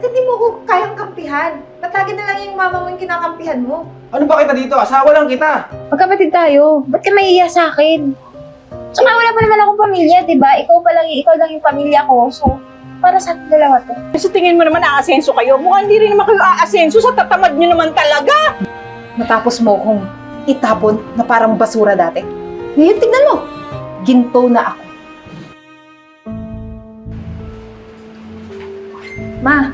At hindi mo ko kayang kampihan. Patagin na lang yung mama mo yung kinakampihan mo. Ano ba kita dito? Asawa lang kita. Magkapatid tayo. Ba't ka maiiya sa akin? Tsaka wala pa naman akong pamilya, di ba? Ikaw pa lang, ikaw lang yung pamilya ko. So, para sa ating dalawa to. Sa tingin mo naman aasenso kayo. Mukhang hindi rin naman kayo aasenso sa tatamad nyo naman talaga. Matapos mo kong itapon na parang basura dati. Ngayon, tignan mo. Ginto na ako. Ma,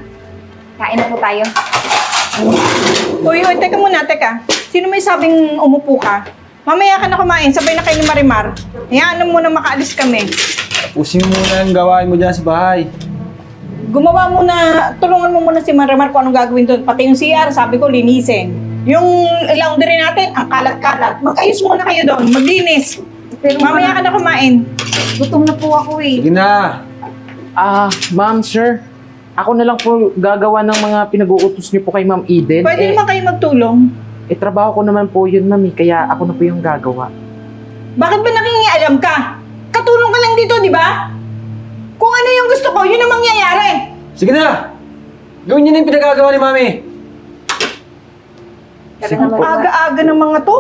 kain na po tayo. Uy, uy, teka muna, teka. Sino may sabing umupo ka? Mamaya ka na kumain, sabay na kayo ni Marimar. Hayaan mo muna makaalis kami. Tapusin mo muna ang gawain mo dyan sa bahay. Gumawa muna, tulungan mo muna si Marimar kung anong gagawin doon. Pati yung CR, sabi ko, linisin. Yung laundry natin, ang kalat-kalat. Mag-ayos muna kayo doon, maglinis. Pero Mamaya ka na kumain. gutom na po ako eh. Sige na. Ah, ma'am, sir. Ako na lang po gagawa ng mga pinag-uutos niyo po kay Ma'am Eden. Pwede eh, naman kayo magtulong. eh, trabaho ko naman po yun, ma'am. eh, Kaya ako na po yung gagawa. Bakit ba nakingialam ka? Katulong ka lang dito, di ba? Kung ano yung gusto ko, yun ang mangyayari. Sige na. Gawin niyo na yung pinagagawa ni Mami. Sige po. Aga-aga ng mga to.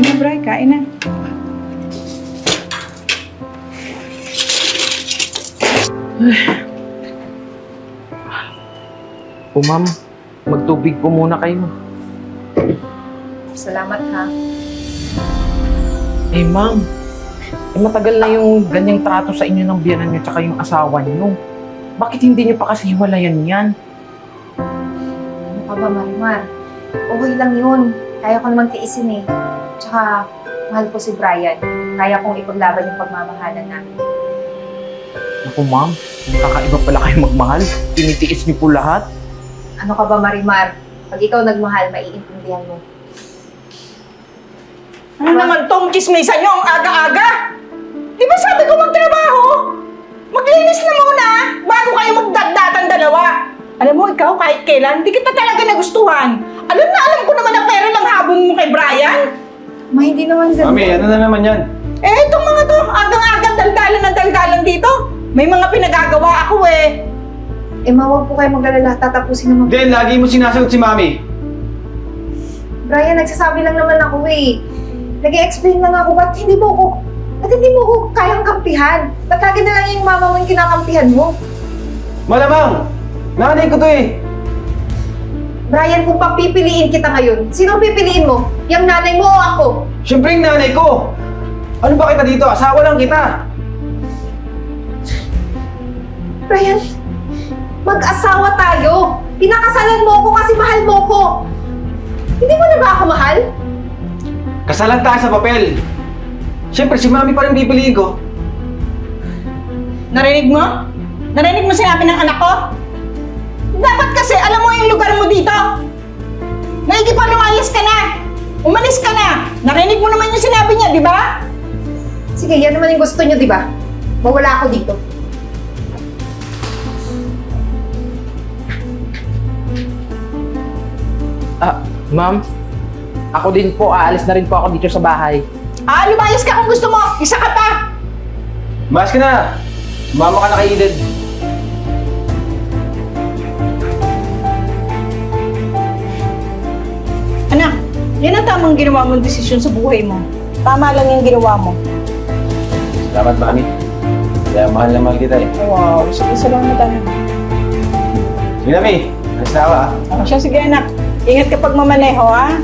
Sige na, Bray. Kain na. Po, ma'am. Magtubig po muna kayo. Salamat ha. Eh, ma'am. Eh, matagal na yung ganyang trato sa inyo ng biyanan niyo tsaka yung asawa niyo. Bakit hindi niyo pa kasi hiwalayan yan? Ano ka ba, Marimar? Okay lang yun. Kaya ko namang tiisin eh. Tsaka, mahal ko si Brian. Kaya kong ipaglaban yung pagmamahalan namin. Naku, ma'am. Kakaiba pala kayo magmahal. Tinitiis niyo po lahat. Ano ka ba, Marimar? Pag ikaw nagmahal, maiintindihan mo. Ano naman tong chismisan nyo ang aga-aga? Di ba sabi ko magtrabaho? Maglinis na muna bago kayo magdagdatan dalawa. Alam mo, ikaw kahit kailan, di kita talaga nagustuhan. Alam na alam ko naman na pera lang habon mo kay Brian. Ma, hindi naman ganun. Mami, ano na naman yan? Eh, itong mga to, agang-agang daldalan ng daldalan dito. May mga pinagagawa ako eh. Eh, mawag po kayo mag-alala. Tatapusin naman. Then, lagi mo sinasagot si Mami. Brian, nagsasabi lang naman ako eh. Nag-explain lang ako, ba't hindi mo ko, ba't hindi mo ko kayang kampihan? Patagin na lang yung mama mo yung kinakampihan mo. Malamang. Nanay ko to eh. Brian, kung papipiliin kita ngayon, sino ang pipiliin mo? Yung nanay mo o ako? Siyempre yung nanay ko. Ano ba kita dito? Asawa lang kita. Brian, mag-asawa tayo. Pinakasalan mo ako kasi mahal mo ko. Hindi mo na ba ako mahal? Kasalan tayo sa papel. Siyempre, si Mami pa rin pipiliin ko. Narinig mo? Narinig mo sinabi ng anak ko? Dapat kasi Naikipag-umayos ka na. Umalis ka na. Narinig mo naman yung sinabi niya, di ba? Sige, yan naman yung gusto niyo, di ba? Mawala ako dito. Ah, ma'am. Ako din po, aalis na rin po ako dito sa bahay. Ah, lumayas ka kung gusto mo. Isa ka pa. Mas ka na. Mama ka na kay Eden. Yan ang tamang ginawa mong desisyon sa buhay mo. Tama lang yung ginawa mo. Salamat, Mami. Kaya mahal na mahal kita eh. Wow, sige, salamat anak. Sige na, Mi. Alis na ako ah. Oh, siya, sige anak. Ingat ka pag mamaneho? Ano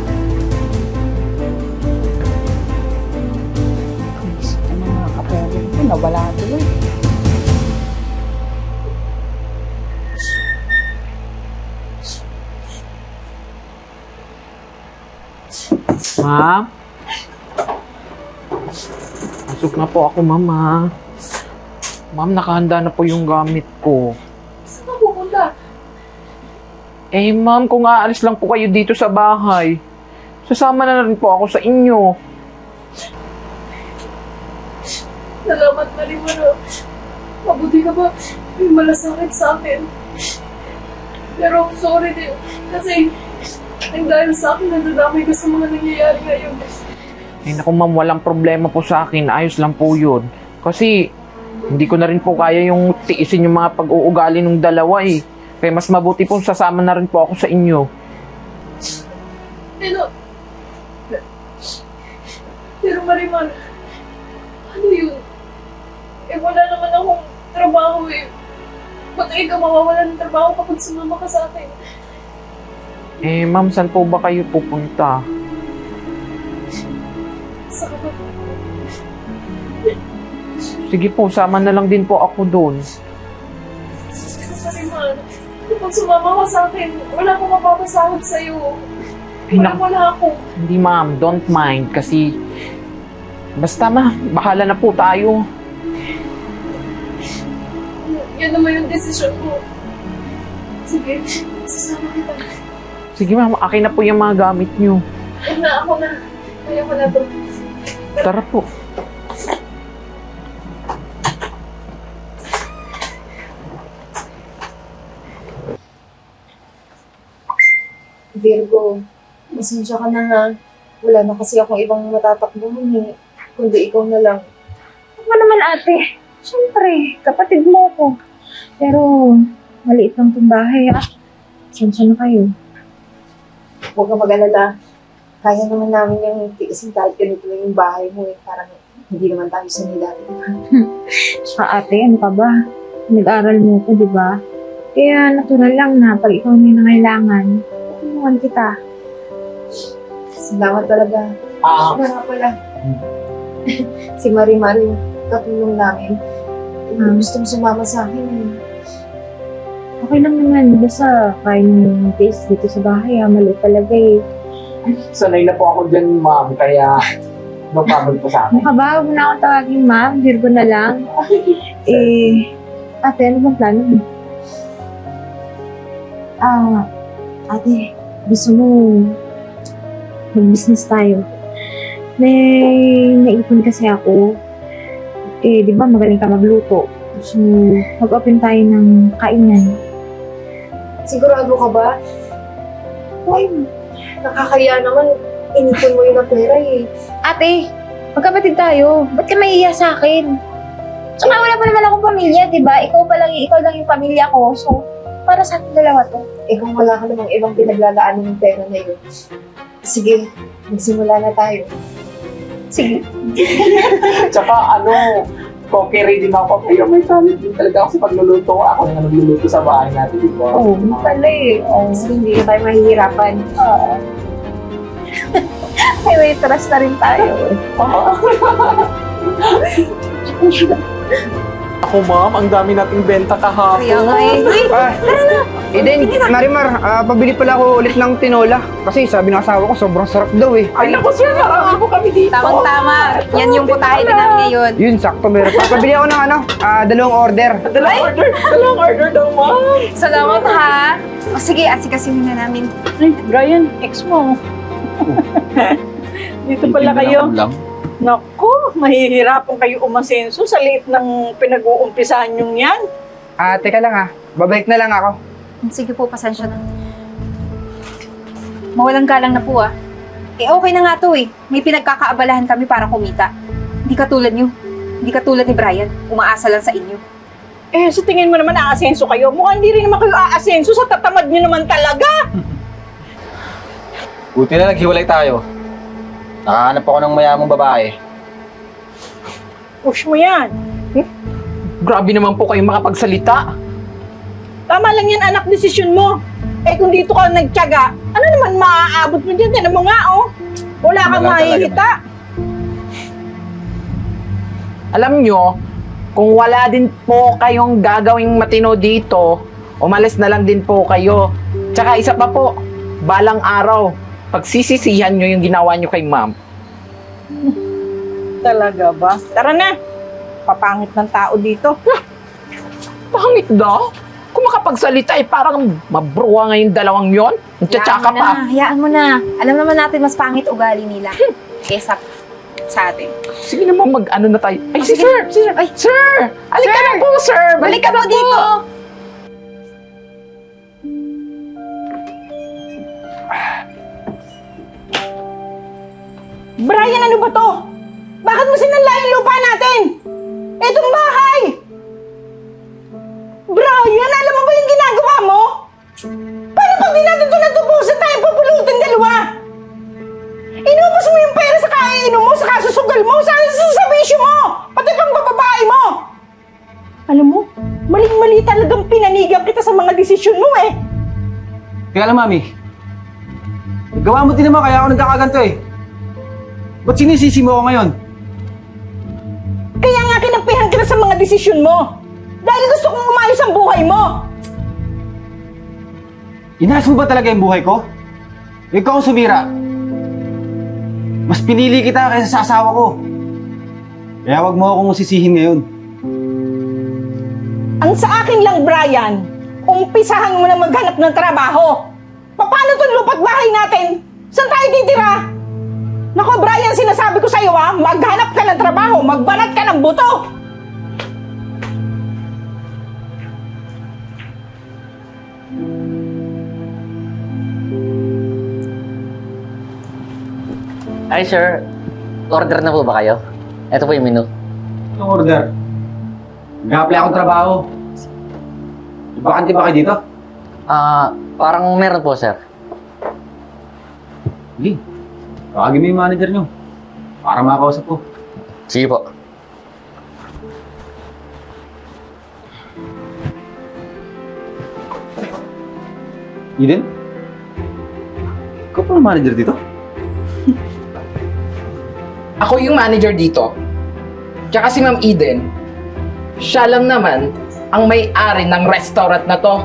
ko, nawala tuloy. Ma'am? Pasok na po ako, ma'am, ha? Ma'am, nakahanda na po yung gamit ko. Saan ka pupunta? Eh, ma'am, kung aalis lang po kayo dito sa bahay, sasama na rin po ako sa inyo. Salamat mo Mabuti ka ba? May malasakit sa akin. Pero sorry din. Kasi ang dahil sa akin, nadadamay ka sa mga nangyayari ngayon. Eh naku ma'am, walang problema po sa akin. Ayos lang po yun. Kasi hindi ko na rin po kaya yung tiisin yung mga pag-uugali ng dalawa eh. Kaya mas mabuti po sasama na rin po ako sa inyo. Pero, pero Marimar, ano yun? Eh, wala naman akong trabaho eh. Ba't ikaw mawawala ng trabaho kapag sumama ka sa akin? Eh ma'am, saan po ba kayo pupunta? Sige po, sama na lang din po ako doon. Pero Marimar, kapag sumama ka sa akin, wala akong mapapasahod sa'yo. Ay, Wala naku. wala ako. Hindi ma'am, don't mind kasi basta ma, bahala na po tayo. Yan naman yung desisyon mo. Sige, sasama kita. Sige ma'am, akin na po yung mga gamit nyo. Huwag na ako na. Kaya ko na to. Tara po. Virgo, masensya ka na nga. Wala na kasi akong ibang matatakbuhan eh. Kundi ikaw na lang. Ano naman ate? Siyempre, kapatid mo ko. Pero, maliit lang itong bahay ah. Sensya na kayo. Huwag kang mag-alala. Kaya naman namin yung tiisin kahit ganito yung bahay mo eh. Parang hindi naman tayo sanay dati. Tsaka ate, ano ka ba? Nag-aral mo ko, di ba? Kaya natural lang na pag ikaw may nangailangan, tulungan kita. Salamat talaga. Ah, nga pala. si Marimar yung katulong namin. Hmm. Gusto mo sumama sa akin eh. Okay lang naman, basta kaya yung taste dito sa bahay ah, maliit talaga eh. sanay na po ako dyan ma'am, kaya no problem po sa Ano ka ba? Huwag mo na akong tawagin ma'am, Virgo na lang. eh, ate, ano bang plano mo? Ah, ate, gusto mo mag-business tayo. May naipon kasi ako. Eh, di ba magaling ka magluto? So, mag-open tayo ng kainan. Sigurado ka ba? Uy, nakakaya naman. Inipon mo yung pera eh. Ate, magkapatid tayo. Ba't ka mahiya sa akin? Tsaka wala pa naman akong pamilya, di ba? Ikaw pa lang, ikaw lang yung pamilya ko. So, para sa ating dalawa to. Eh kung wala ka namang ibang pinaglalaanan ng pera na yun. Sige, magsimula na tayo. Sige. Tsaka ano, cokery din ako. Pero may talent din talaga ako sa pagluluto. Ako na nagluluto sa bahay natin, di ba? Oo, oh, pala eh. Oh. Sige, hindi na tayo mahihirapan. Oo. May waitress na rin tayo. Ako ma'am, ang dami nating benta kahapon. Kaya nga eh. Uy, Ah, Eden, Marimar, ah, pabili pala ako ulit ng tinola. Kasi sabi ng asawa ko, sobrang sarap daw eh. Ay naku sir, marami po kami dito. Tamang-tama. Yan yung putahe din namin ngayon. Yun, sakto meron. Papabili ako ng ano, ah, dalawang order. Dalawang order, dalawang order daw ma'am. Salamat ha. O sige, asikasuhin na namin. Ay, Brian, ex mo. Dito pala kayo. Naku, mahihirapan kayo umasenso sa liit ng pinag-uumpisahan yung yan. Ah, teka lang ah. Babalik na lang ako. Sige po, pasensya na. Mawalang galang na po ah. Eh okay na nga to eh. May pinagkakaabalahan kami para kumita. Hindi katulad nyo. Hindi katulad ni Brian. Umaasa lang sa inyo. Eh, sa tingin mo naman aasenso kayo. Mukhang hindi rin naman kayo aasenso sa tatamad nyo naman talaga. Buti na naghiwalay tayo. Nakahanap ako ng mayamang babae. Push mo yan. Grabe naman po kayong makapagsalita. Tama lang yan, anak, desisyon mo. Eh, kung dito ka nagtyaga, ano naman maaabot mo dyan? Tinan mo nga, oh. Wala kang mahihita. Alam nyo, kung wala din po kayong gagawing matino dito, umalis na lang din po kayo. Tsaka isa pa po, balang araw, pagsisisihan nyo yung ginawa nyo kay ma'am. Talaga ba? Tara na. Papangit ng tao dito. Pangit daw? Kung makapagsalita eh, parang mabruwa nga yung dalawang yon. Mo pa. na, hayaan mo na. Alam naman natin mas pangit ugali nila. Kesa sa atin. Sige naman, mag-ano na tayo. Ay, si Sige. sir! Si sir! Ay, sir! Alik ka na po, sir! Balik ka po dito! Brian, ano ba to? Etong bahay! Brian, alam mo ba yung ginagawa mo? Paano pag di natin ito natubusan tayo pupulutin dalawa? Inubos mo yung pera sa kainom mo, sa kasusugal mo, sa, sa, sa bisyo mo, pati pang bababae mo. Alam mo, maling-mali talagang pinanigang kita sa mga desisyon mo eh. Kaya lang, mami. Gawa mo din naman, kaya ako nagkakaganto eh. Ba't sinisisi mo ako ngayon? Desisyon mo. Dahil gusto kong umayos ang buhay mo. Inaas mo ba talaga yung buhay ko? Ikaw ang sumira. Mas pinili kita kaysa sa asawa ko. Kaya wag mo akong sisihin ngayon. Ang sa akin lang, Brian, umpisahan mo na maghanap ng trabaho. Paano itong lupat bahay natin? Saan tayo titira? Nako, Brian, sinasabi ko sa'yo ah, maghanap ka ng trabaho, magbanat ka ng buto. Ay, sir. Order na po ba kayo? Ito po yung menu. Anong order? Nag-apply akong trabaho. Bakante ba kayo dito? Ah, parang meron po, sir. Hindi. Tawagin mo yung manager nyo. Para makausap ko. Sige po. Eden? Ikaw pa ang manager dito? Ako yung manager dito. Tsaka si Ma'am Eden, siya lang naman ang may-ari ng restaurant na to.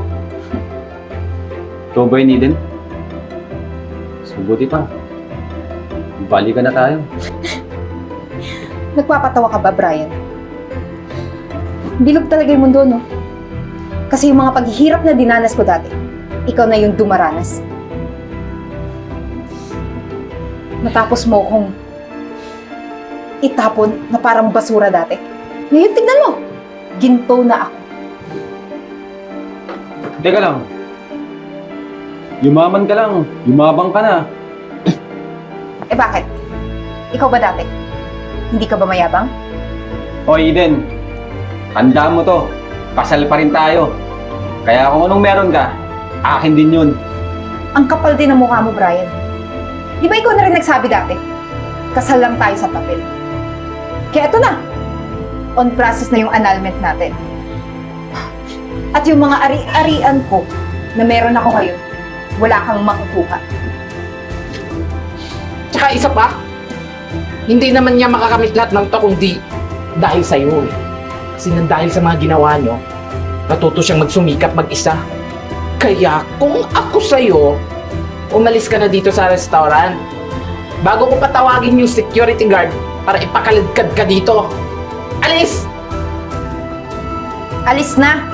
Ikaw ba yun, Eden? Subuti pa. Balikan na tayo. Nagpapatawa ka ba, Brian? Bilog talaga yung mundo, no? Kasi yung mga paghihirap na dinanas ko dati, ikaw na yung dumaranas. Matapos mo kong itapon na parang basura dati. Ngayon, tignan mo! Ginto na ako. Teka lang. Yumaman ka lang. Yumabang ka na. Eh bakit? Ikaw ba dati? Hindi ka ba mayabang? O Eden, handa mo to. Kasal pa rin tayo. Kaya kung anong meron ka, akin din yun. Ang kapal din ng mukha mo, Brian. Di ba ikaw na rin nagsabi dati? Kasal lang tayo sa papel. Kaya eto na. On process na yung annulment natin. At yung mga ari-arian ko na meron ako ngayon, wala kang makukuha. Tsaka isa pa, hindi naman niya makakamit lahat ng to kundi dahil sa iyo. Eh. Kasi nang dahil sa mga ginawa niyo, natuto siyang magsumikap mag-isa. Kaya kung ako sa'yo, umalis ka na dito sa restaurant. Bago ko patawagin yung security guard para ipakaladkad ka dito. Alis! Alis na!